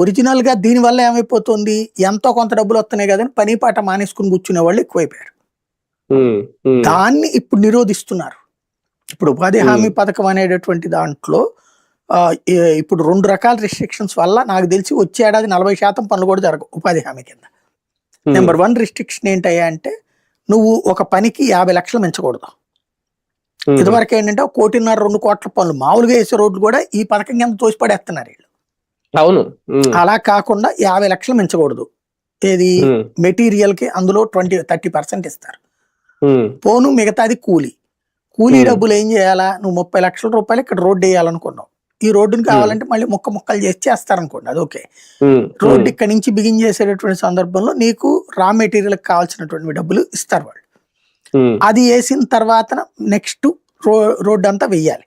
ఒరిజినల్గా దీని వల్ల ఏమైపోతుంది? ఎంతో కొంత డబ్బులు వస్తున్నాయి కదని పని పాట మానేసుకుని కూర్చునే వాళ్ళు ఎక్కువైపోయారు. దాన్ని ఇప్పుడు నిరోధిస్తున్నారు. ఇప్పుడు ఉపాధి హామీ. పథకం అనేటటువంటి దాంట్లో ఇప్పుడు రెండు రకాల రిస్ట్రిక్షన్స్ వల్ల నాకు తెలిసి వచ్చే ఏడాది నలభై శాతం పనులు కూడా జరగవు ఉపాధి హామీ కింద. నెంబర్ వన్ రిస్ట్రిక్షన్ ఏంటయ్యా అంటే నువ్వు ఒక పనికి యాభై లక్షలు మించకూడదు. ఇదివరకు ఏంటంటే కోటిన్నర రెండు కోట్ల పనులు మామూలుగా వేసే రోడ్లు కూడా ఈ పథకం కింద తోసిపడేస్తున్నారు వీళ్ళు. అవును. అలా కాకుండా యాభై లక్షలు మించకూడదు. ఏది? మెటీరియల్కి అందులో ట్వంటీ థర్టీ పర్సెంట్ ఇస్తారు. పోను మిగతాది కూలీ. కూలీ. డబ్బులు ఏం చేయాలా? నువ్వు ముప్పై లక్షల రూపాయలు ఇక్కడ రోడ్డు వేయాలనుకున్నావు. ఈ రోడ్డుని కావాలంటే మళ్ళీ ముక్క ముక్కలు చేసి చేస్తారనుకోండి అది ఓకే. రోడ్డు ఇక్కడ నుంచి బిగిన్ చేసేటటువంటి సందర్భంలో నీకు రా మెటీరియల్ కావాల్సినటువంటి డబ్బులు ఇస్తారు వాళ్ళు. అది వేసిన తర్వాత నెక్స్ట్ రో రోడ్డు అంతా వెయ్యాలి.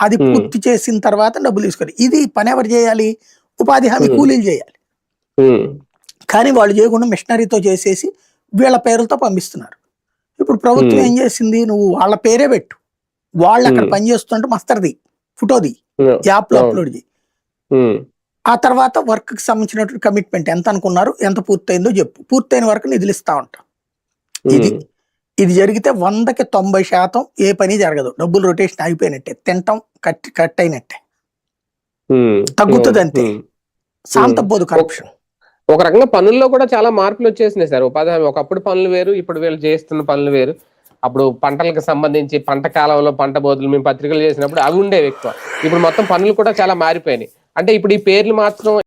అది. పూర్తి చేసిన తర్వాత డబ్బులు తీసుకోవాలి. ఇది పని ఎవరు చేయాలి? ఉపాధి హామీ. కూలీలు చేయాలి. కానీ వాళ్ళు చేయకుండా మిషనరీతో చేసేసి వీళ్ళ పేర్లతో పంపిస్తున్నారు. ఇప్పుడు ప్రభుత్వం. ఏం చేసింది? నువ్వు వాళ్ళ పేరే పెట్టు. వాళ్ళు అక్కడ Hmm. పని చేస్తుంటే మస్తర్ది ఫోటోది ఉమ్, యాప్లో అవును. అప్లోడ్ చేయి. ఆ తర్వాత వర్క్కి సంబంధించినటువంటి కమిట్మెంట్ ఎంత అనుకున్నారు? ఎంత పూర్తయిందో చెప్పు. పూర్తయిన వరకు నిధులు ఇస్తా ఉంటాం. ఇది ఇది జరిగితే వందకి తొంభై శాతం ఏ పని జరగదు. డబ్బులు రొటేషన్ ఆగిపోయినట్టే తింటాం కట్ కట్ అయినట్టే. తగ్గుతుంది అంతే. శాంతపోదు కరప్షన్ ఒక రకంగా పనుల్లో కూడా చాలా మార్పులు వచ్చేసినాయి సార్. ఉపాధి హామీ ఒకప్పుడు పనులు వేరు ఇప్పుడు వీళ్ళు చేస్తున్న పనులు వేరు. అప్పుడు పంటలకు సంబంధించి పంట కాలంలో పంట బోధులు మేము పత్రికలు చేసినప్పుడు అవి ఉండేవి ఎక్కువ. ఇప్పుడు మొత్తం పనులు కూడా చాలా మారిపోయినాయి. అంటే ఇప్పుడు ఈ పేర్లు మాత్రం